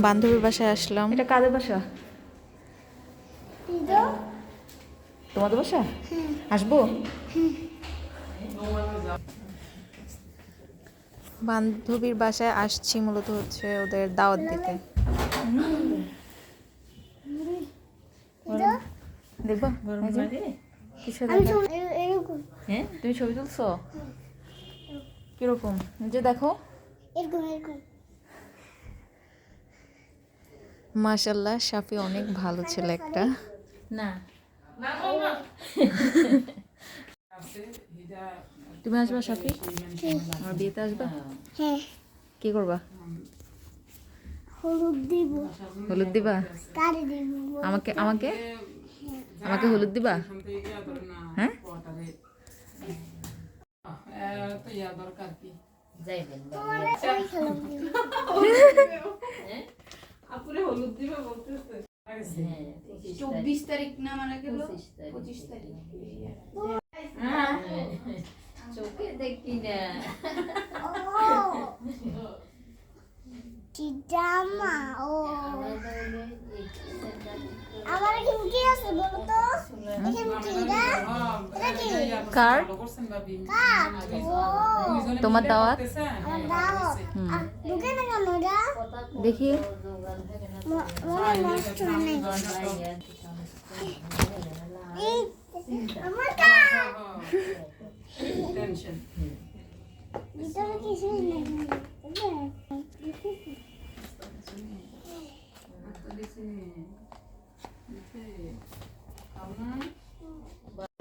বান্ধবীর বাসায় আসলাম। এটা কাদের বাসা? তোমাদের বাসা? আসব? বান্ধবীর বাসায় আসছি মূলত হচ্ছে ওদের দাওয়াত দিতে। দেখবা হ্যাঁ তুমি ছবি তুলছো? কীরকম? যে দেখো। এরকম এরকম। মাশাল্লাহ সাফি অনেক ভালো ছেলে একটা। না। তুমি আসবা সাফি আমার বিয়েতে আসবা? হ্যাঁ। কি করবা? হলুদ দিব। হলুদ দিবা? আমাকে আমাকে? আমাকে হলুদ দিবা? হ্যাঁ? ওই খেলাম দিব চব্বিশ তারিখ না মারা গেল? পঁচিশ তারিখ। চোখে দেখি না। জামা ও। আমার এখানে কি আছে বলো তো? এখানে কার? কাঠ ও তোমার দাওয়াত? আমার দাও আর ঢুকে না কেন এটা দেখি। ম- মনে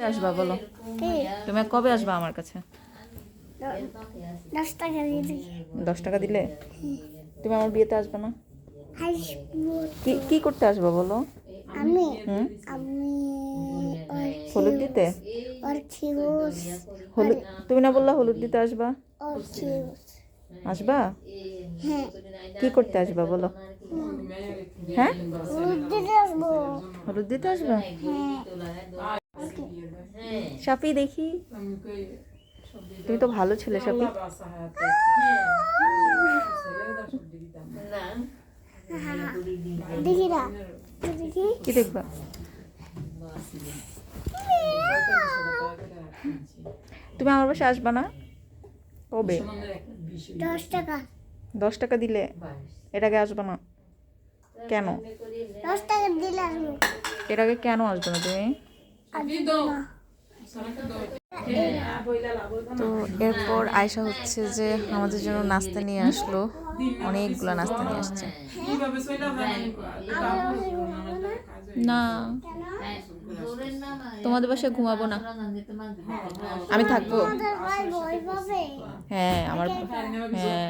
আসবা বলো? তুমি কবে আসবা আমার কাছে? দশ টাকা দিলে? তুমি আমার বিয়েতে আসবে না? কি কি করতে আসবা বলো? আমি? হলুদ দিতে? হলুদ তুমি না বললা হলুদ দিতে আসবা? আসবা? হ্যাঁ। কি করতে আসবা বলো? হ্যাঁ? হলুদ দিতে আসব। হলুদ দিতে আসবা? হ্যাঁ। সাপি দেখি। তুমি তো ভালো ছেলে সাপি। দেখি কি দেখবা? তুমি আমার বাসায় আসবা না? কবে? দশ টাকা। দশ টাকা দিলে এর আগে আসবা না? কেন? দশ টাকা দিলে আসব। এর আগে কেন আসবে না তুমি? আসব না তো এরপর আয়সা হচ্ছে যে আমাদের জন্য নাস্তা নিয়ে আসলো। অনেকগুলো নাস্তা নিয়ে আসছে। না। তোমাদের বাসায় ঘুমাবো না। আমি থাকব। হ্যাঁ আমার হ্যাঁ।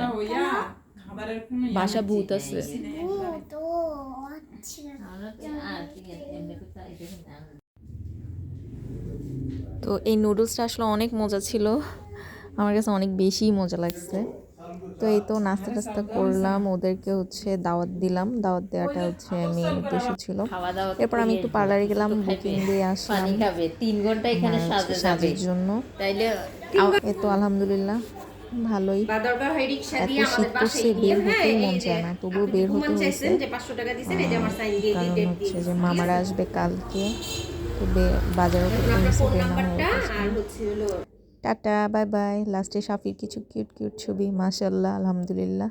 বাসা ভূত আছে। তো এই নুডলসটা আসলে অনেক মজা ছিল। আমার কাছে অনেক বেশি মজা লাগছে। তো এই তো নাস্তা টাস্তা করলাম ওদেরকে হচ্ছে দাওয়াত দিলাম। দাওয়াত দেওয়াটা হচ্ছে মেন উদ্দেশ্য ছিল। এরপর আমি একটু পার্লারে গেলাম বুকিং দিয়ে আসলাম। তিন ঘণ্টা এখানে হ্যাঁ, সাজের জন্য। এ তো আলহামদুলিল্লাহ ভালোই। এত শীত আমাদের পড়ছে বের হ্যাঁ হতেই মন চায় না তবুও বের হতে হয়েছে। কারণ হচ্ছে যে মামারা আসবে কালকে। বাজারও টাটা বাই বাই। লাস্টে সাফির কিছু কিউট কিউট ছবি মাশাল্লাহ আলহামদুলিল্লাহ।